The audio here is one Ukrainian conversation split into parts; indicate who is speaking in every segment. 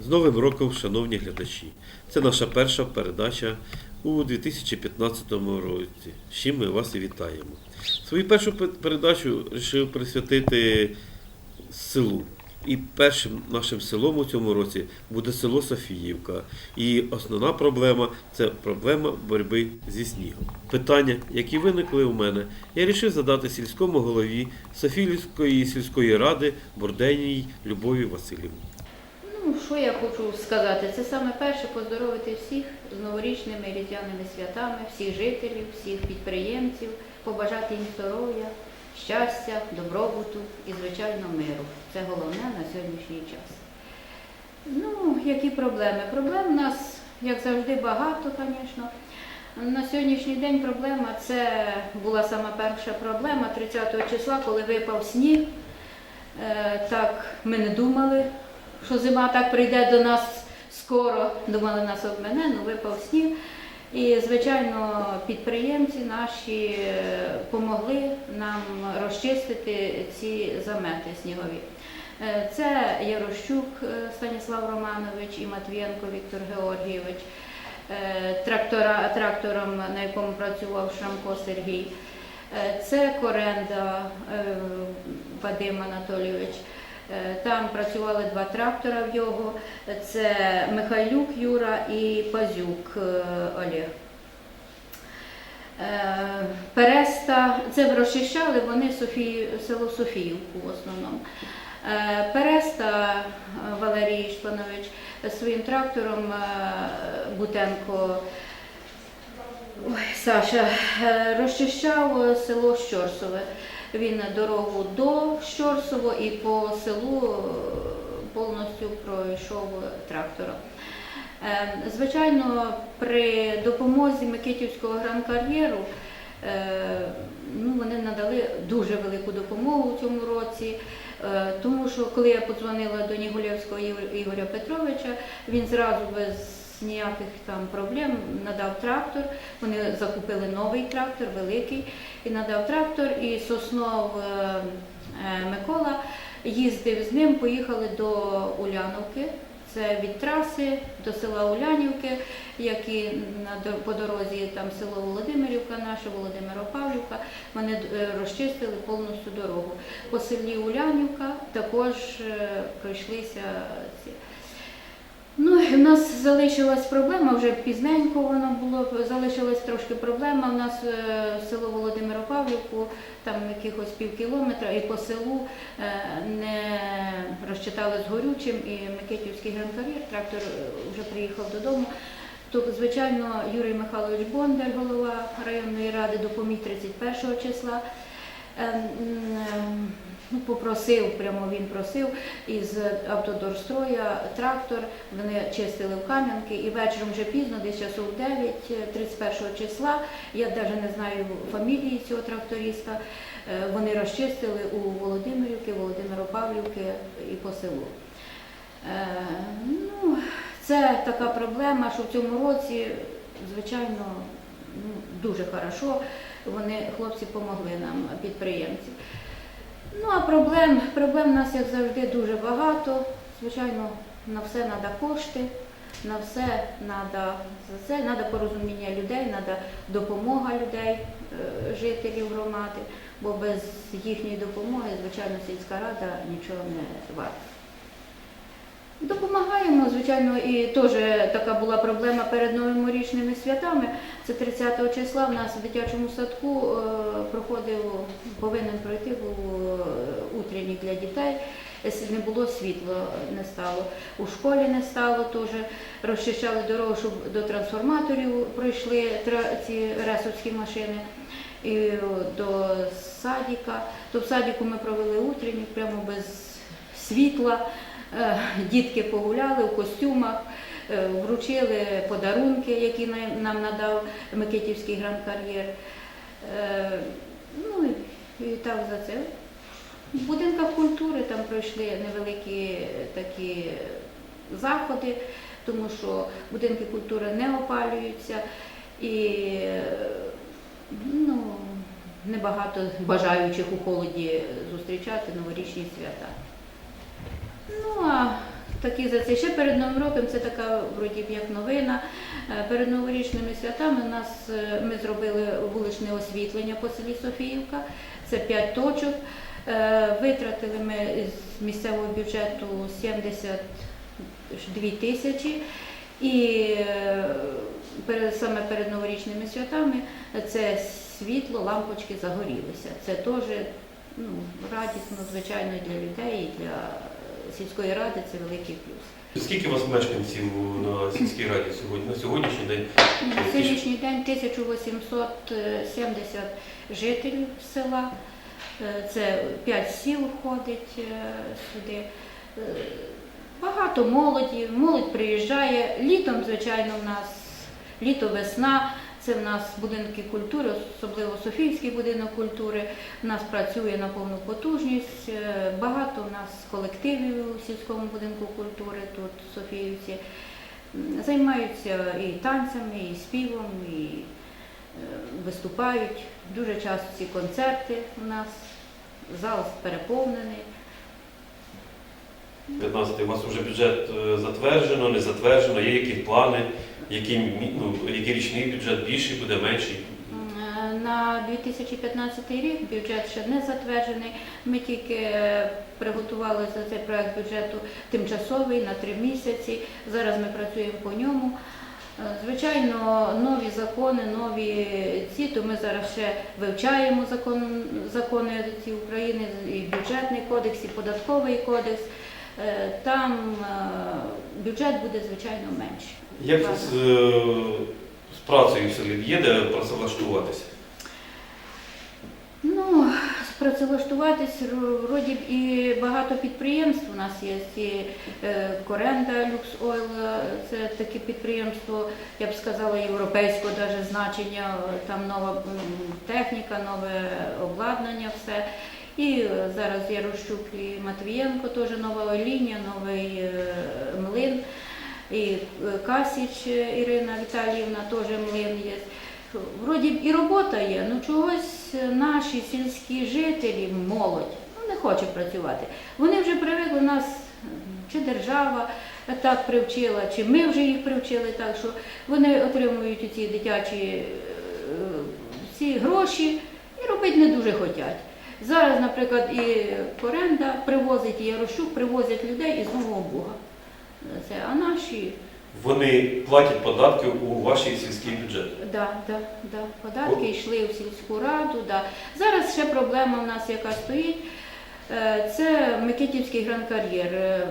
Speaker 1: З Новим роком, шановні глядачі! Це наша перша передача у 2015 році. З чим ми вас і вітаємо. Свою першу передачу вирішив присвятити селу. І першим нашим селом у цьому році буде село Софіївка. І основна проблема це проблема боротьби зі снігом. Питання, які виникли у мене, я вирішив задати сільському голові Софіївської сільської ради Борденій Любові Васильівні.
Speaker 2: Що я хочу сказати? Це саме перше поздоровити всіх з новорічними різдвяними святами, всіх жителів, всіх підприємців, побажати їм здоров'я, щастя, добробуту і, звичайно, миру. Це головне на сьогоднішній час. Ну, які проблеми? Проблем у нас, як завжди, багато, звісно. На сьогоднішній день проблема це була сама перша проблема 30 числа, коли випав сніг. Е, Так, ми не думали, що зима так прийде до нас скоро. Думали, нас обмене, ну випав сніг. І, звичайно, підприємці наші е, помогли нам розчистити ці замети снігові. Е, Це Ярощук е, Станіслав Романович і Матвієнко Віктор Георгійович, е, трактора, трактором, на якому працював Шрамко Сергій. Е, Це Коренда е, Вадим Анатолійович. Е, Там працювали два трактора в його. Це Михайлюк Юра і Пазюк е, Олег. Е, Переста, це розчищали вони Софію, село Софіївку в основному. Переста Валерій Шпанович своїм трактором Бутенко Ой, Саша розчищав село Щорсове. Він дорогу до Щорсово і по селу е, повністю пройшов трактором. Е, Звичайно, при допомозі Микитівського гран-кар'єру е, ну, вони надали дуже велику допомогу у цьому році. Тому що коли я подзвонила до Нігулєвського Ігоря Петровича, він зразу без ніяких там проблем надав трактор. Вони закупили новий трактор, великий, і надав трактор. І Соснов е, е, Микола їздив з ним, поїхали до Уляновки. Це від траси до села Улянівки, які по дорозі там село Володимирівка, наше Володимиро-Павлівка, вони е, розчистили повністю дорогу. По селі Улянівка також пройшлися ці. Ну, в нас залишилась проблема, вже пізненько воно було, залишилась трошки проблема. У нас е, село Володимиро-Павлівку, там якихось пів кілометра, і по селу е, не розчитали з горючим, і Микитівський гранкар'єр, трактор е, вже приїхав додому. То, звичайно, Юрій Михайлович Бондар, голова районної ради, допоміг 31 числа. Ем, ем, ну, Попросив, прямо він просив із автодорстроя трактор. Вони чистили в Кам'янки і вечором вже пізно, десь часов 9, е, 31 числа. Я навіть не знаю фамілії цього тракториста. е, Вони розчистили у Володимирівки, Володимиро-Павлівки і по селу. Е, Ну, це така проблема, що в цьому році, звичайно, ну, дуже хорошо. Вони, хлопці, допомогли нам, підприємці. Ну, а проблем, проблем у нас, як завжди, дуже багато. Звичайно, на все треба кошти, на все треба порозуміння людей, треба допомога людей, е, жителів громади, бо без їхньої допомоги, звичайно, сільська рада нічого не варта. Допомагаємо, звичайно, і теж така була проблема перед новорічними святами. Це 30 числа в нас в дитячому садку е, проходив, повинен пройти був е, для дітей. Не було світла, не стало. У школі не стало теж. Розчищали дорогу, щоб до трансформаторів пройшли ці ресурські машини. І до садика. То в садіку ми провели утреннік прямо без світла. Е, Дітки погуляли в костюмах, вручили подарунки, які нам надав Микитівський гран-кар'єр. Е, Ну і- так за це. В будинках культури там пройшли невеликі такі заходи, тому що будинки культури не опалюються і е, ну, небагато бажаючих у холоді зустрічати новорічні свята. Ну а такі за це. Ще перед Новим роком це така вроді б як новина. Е, Перед новорічними святами нас е, ми зробили вуличне освітлення по селі Софіївка. Це 5 точок. Е, Витратили ми з місцевого бюджету 72 тисячі. І саме перед новорічними святами це світло, лампочки загорілися. Це теж ну, радісно, звичайно, для людей і для сільської ради це великий плюс.
Speaker 1: Скільки у вас мешканців на сільській раді сьогодні? На сьогоднішній день?
Speaker 2: На сьогоднішній день 1870 жителів села. Е, Це 5 сіл входить е, сюди. Е, Багато молоді, молодь приїжджає. Літом, звичайно, в нас літо-весна. Це в нас будинки культури, особливо Софійський будинок культури. У нас працює на повну потужність. Е, Багато у нас колективів у сільському будинку культури тут в Софіївці. Займаються і танцями, і співом, і е, виступають. Дуже часто ці концерти у нас. Зал переповнений.
Speaker 1: 15 у вас вже бюджет е, затверджено, не затверджено, є які плани, який, ну, який річний бюджет більший буде, менший.
Speaker 2: Е, На 2015 рік бюджет ще не затверджений. Ми тільки е, приготували за цей проект бюджету тимчасовий на три місяці. Зараз ми працюємо по ньому. Е, Звичайно, нові закони, нові ці, то ми зараз ще вивчаємо закон, закони ці України, і бюджетний кодекс, і податковий кодекс. Е, Там е, бюджет буде, звичайно, менший.
Speaker 1: Як з, е, з працею в селі є де працевлаштуватися?
Speaker 2: Ну, працевлаштуватись вроді б і багато підприємств у нас є. І Коренда Люкс Ойл, це таке підприємство, я б сказала, європейського даже значення. Там нова техніка, нове обладнання, все. І зараз є Рощук і Матвієнко, теж нова лінія, новий е, млин. І е, Касіч е, Ірина Віталіївна теж млин є. Вроді і робота є, ну чогось наші сільські жителі, молодь, ну, не хоче працювати. Вони вже привикли нас, чи держава так привчила, чи ми вже їх привчили так, що вони отримують ці дитячі ці гроші і робити не дуже хочуть. Зараз, наприклад, і Коренда привозить, і Ярошук привозять людей із Нового Буга. Це, а наші
Speaker 1: Вони платять податки у ваш сільський бюджет.
Speaker 2: Да, да, да. Податки йшли в сільську раду. Да. Зараз ще проблема в нас, яка стоїть. Е, Це Микитівський гран-кар'єр. Е,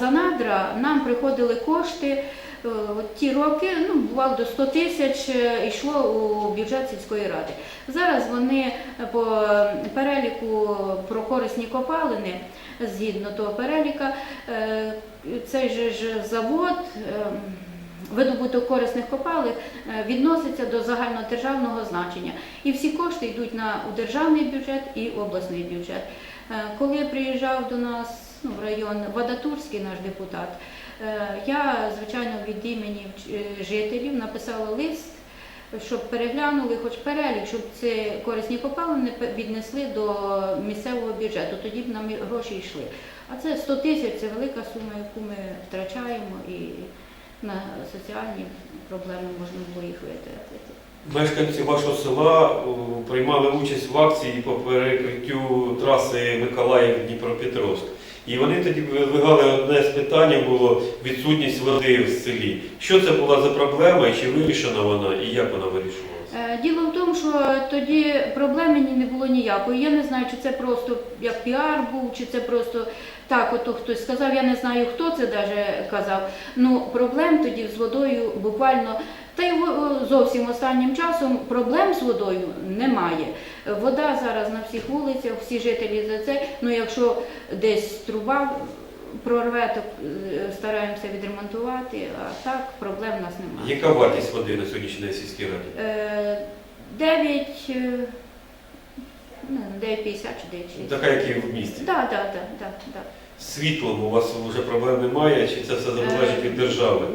Speaker 2: За надра нам приходили кошти. Е, ті роки, ну, бувало до 100 тисяч е, йшло у бюджет сільської ради. Зараз вони по переліку про корисні копалини, згідно того переліка, е, цей же ж завод. видобуток корисних копалин е, відноситься до загальнодержавного значення. І всі кошти йдуть на у державний бюджет і обласний бюджет. Е, Коли приїжджав до нас ну, в район Вадатурський наш депутат, е, я, звичайно, від імені е, жителів написала лист. Щоб переглянули хоч перелік, щоб ці корисні копалини пе- віднесли до місцевого бюджету, тоді б нам гроші йшли. А це 100 тисяч це велика сума, яку ми втрачаємо, і на соціальні проблеми можна було їх витратити.
Speaker 1: Мешканці вашого села приймали участь в акції по перекриттю траси Миколаїв-Дніпропетровськ. І вони тоді вигали одне з питання було відсутність води в селі. Що це була за проблема, і чи вирішена вона, і як вона вирішувалася?
Speaker 2: Е, Діло в тому, що тоді проблеми не було ніякої. Я не знаю, чи це просто як піар був, чи це просто так, ото хтось сказав. Я не знаю, хто це даже казав. Ну проблем тоді з водою буквально. Та й зовсім останнім часом проблем з водою немає. Вода зараз на всіх вулицях, всі жителі за це. Ну якщо десь труба прорве, то е, стараємося відремонтувати, а так проблем у нас немає.
Speaker 1: Яка вартість води на сьогоднішній день в сільській раді?
Speaker 2: Е, 9, е, ну, 9,50 чи 9,60.
Speaker 1: Така, як і в місті.
Speaker 2: Так, так, так,
Speaker 1: світлом у вас вже проблем немає, чи це все залежить від держави?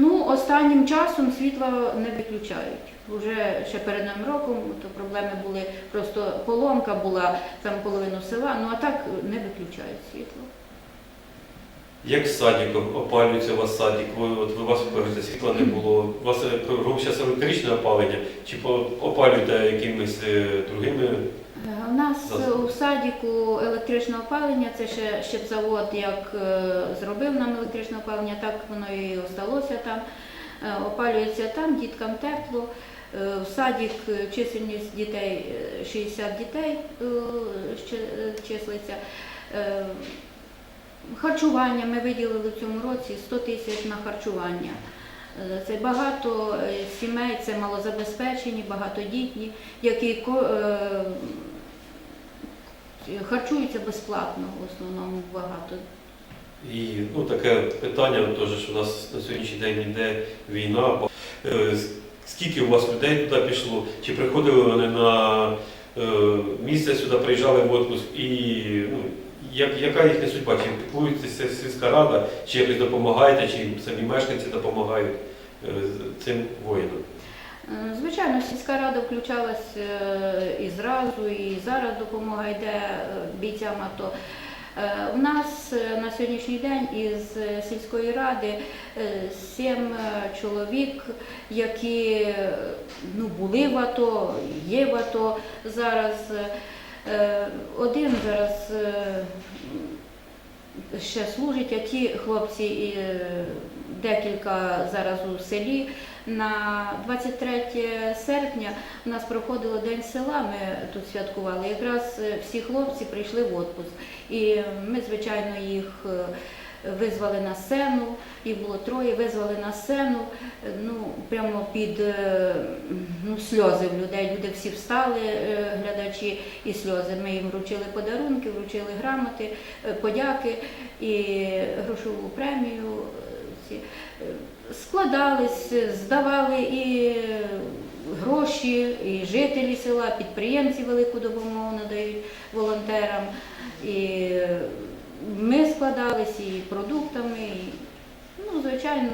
Speaker 2: Ну, останнім часом світло не виключають. Уже ще перед новим роком то проблеми були, просто поломка була там половину села, ну а так не виключають світло.
Speaker 1: Як з садиком опалюється у вас садик? Ви, от ви вас кажете, світла не було. У вас е, зараз електричне опалення, чи опалюєте якимись е, другими?
Speaker 2: Нас у садіку електричне опалення, це ще щепзавод як е, зробив нам електричне опалення, так воно і осталося там. Е, Опалюється там, діткам тепло. Е, В садік чисельність дітей е, 60 дітей числиться. Харчування ми виділили в цьому році 100 тисяч на харчування. Це багато сімей, це малозабезпечені, багатодітні, які харчуються безплатно в основному багато.
Speaker 1: І ну, таке питання, теж, що у нас на сьогоднішній день йде війна. Е, Скільки у вас людей туди пішло? Чи приходили вони на е, місце сюди, приїжджали в отпуск? І ну, як, яка їхня судьба? Чи піклується сільська рада, чи якось допомагаєте, чи самі мешканці допомагають е, цим воїнам?
Speaker 2: Е, Звичайно, сільська рада включалась е, і зразу, і зараз допомога йде е, бійцям АТО. У нас на сьогоднішній день із сільської ради сім чоловік, які ну, були в АТО, є в АТО зараз. Один зараз ще служить, а ті хлопці декілька зараз у селі. На 23 серпня у нас проходило День села, ми тут святкували. Якраз е, всі хлопці прийшли в відпуск. І ми, звичайно, їх е, визвали на сцену, їх було троє, визвали на сцену, е, ну, прямо під ну, сльози в людей. Люди всі встали, глядачі, і сльози. Ми їм вручили подарунки, вручили грамоти, подяки і грошову премію. Складались, здавали і гроші, і жителі села, підприємці велику допомогу надають волонтерам. І ми складались і продуктами, і, ну, звичайно,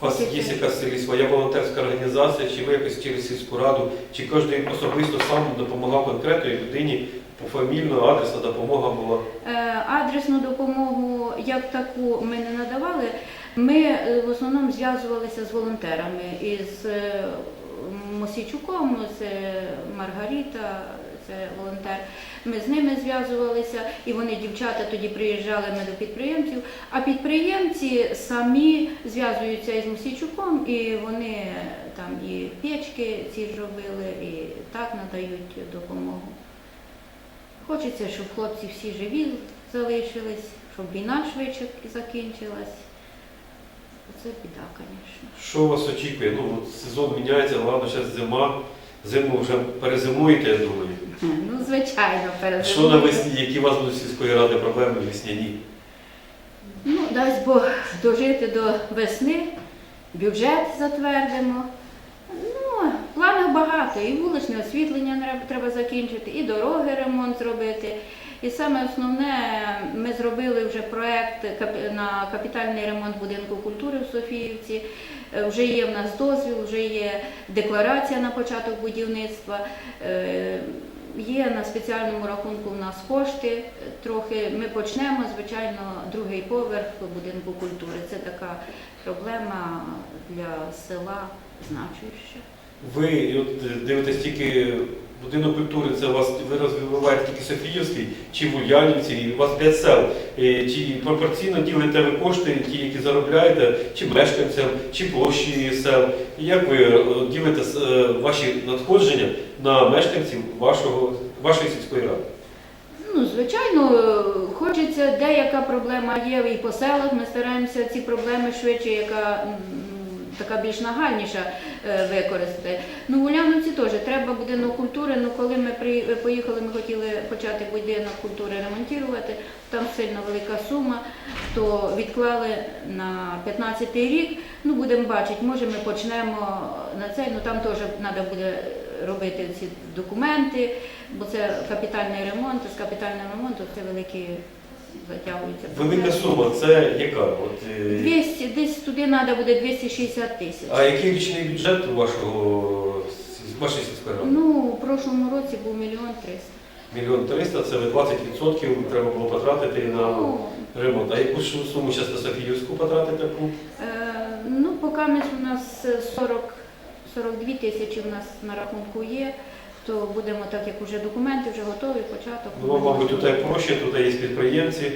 Speaker 1: У вас є якась своя волонтерська організація, чи ви якось через сільську раду, чи кожен особисто сам допомагав конкретній людині, пофамільно, адресна допомога була?
Speaker 2: Е, Адресну допомогу як таку ми не надавали. Ми е, в основному зв'язувалися з волонтерами із е, Мосійчуком, це Маргарита, це волонтер. Ми з ними зв'язувалися, і вони, дівчата, тоді приїжджали ми до підприємців. А підприємці самі зв'язуються із Мосійчуком, і вони там і печки ці ж робили, і так надають допомогу. Хочеться, щоб хлопці всі живі залишились, щоб війна швидше закінчилась. Це біда, звісно.
Speaker 1: Що вас очікує? Ну, от сезон міняється, головне, зараз зима. Зиму вже перезимуєте, я думаю.
Speaker 2: Ну, звичайно, перед
Speaker 1: Що навесні, які у вас будуть сільської ради проблеми весняні?
Speaker 2: Ну, дасть Бог дожити до весни, бюджет затвердимо. Ну, планів багато. І вуличне освітлення треба закінчити, і дороги ремонт зробити. І саме основне, ми зробили вже проєкт на капітальний ремонт будинку культури в Софіївці. Е, Вже є в нас дозвіл, вже є декларація на початок будівництва. Е, Є на спеціальному рахунку в нас кошти. Трохи ми почнемо, звичайно, другий поверх будинку культури. Це така проблема для села значуща.
Speaker 1: Ви от, дивитесь тільки будинок культури, це у вас ви розвиваєте тільки Софіївський чи в Ульянівці, і у вас п'ять сел. Е, Чи пропорційно ділите ви кошти, ті, які заробляєте, чи мешканцям, чи площі сел? Як ви е, ділите е, ваші надходження на мешканців вашого, вашої сільської ради?
Speaker 2: Ну, звичайно, хочеться, деяка проблема є і по селах. Ми стараємося ці проблеми швидше, яка така більш нагальніша е, використати. Ну, в Уляновці теж треба будинок культури. Ну, коли ми поїхали, ми хотіли почати будинок культури ремонтувати, там сильно велика сума, то відклали на 15-й рік. Ну, будемо бачити, може ми почнемо на цей, ну там теж треба буде робити ці документи, бо це капітальний ремонт, з капітальним ремонтом це великі затягуються.
Speaker 1: Велика сума, це яка? От, е,
Speaker 2: 200, десь туди треба буде 260 тисяч.
Speaker 1: а який річний бюджет у вашого, вашої сільської ради?
Speaker 2: Ну, у прошлому році був мільйон триста.
Speaker 1: Мільйон триста це ви 20% треба було потратити на
Speaker 2: Ну,
Speaker 1: ремонт. А яку ж суму зараз на Софіївську потратити таку?
Speaker 2: Е, Ну, поки ми- у нас 40, 42 тисячі у нас на рахунку є, то будемо так, як вже документи вже готові, початок.
Speaker 1: Ну, мабуть, тут як проще, тут є підприємці,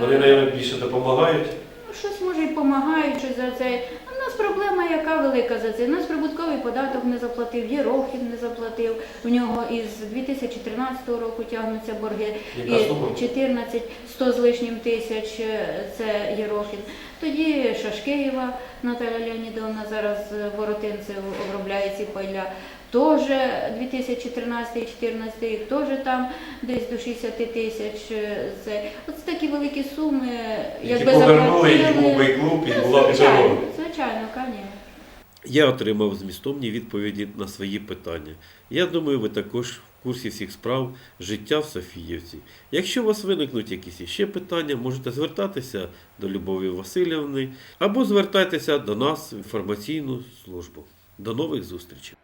Speaker 1: вони,
Speaker 2: Е,
Speaker 1: мабуть, більше допомагають.
Speaker 2: Ну, Щось може і допомагають, щось за це. У нас проблема яка велика за це. У нас прибутковий податок не заплатив, Єрохін не заплатив. У нього із 2013 року тягнуться борги.
Speaker 1: Яка сума?
Speaker 2: І 14, 100 з лишнім тисяч е, це Єрохін. Тоді Шашкеєва Наталя Леонідовна зараз е, Воротинцев обробляє ці поля. Теж 2013-2014 рік, теж там десь до 60 тисяч. е, Це От такі великі суми, якби
Speaker 1: повернули, і
Speaker 2: заплатили.
Speaker 1: був клуб, і
Speaker 2: Ну,
Speaker 1: була б
Speaker 2: звичайно,
Speaker 1: дорога.
Speaker 2: звичайно, звісно.
Speaker 1: Я отримав змістовні відповіді на свої питання. Я думаю, ви також в курсі всіх справ життя в Софіївці. Якщо у вас виникнуть якісь іще питання, можете звертатися до Любові Васильівни або звертайтеся до нас в інформаційну службу. До нових зустрічей!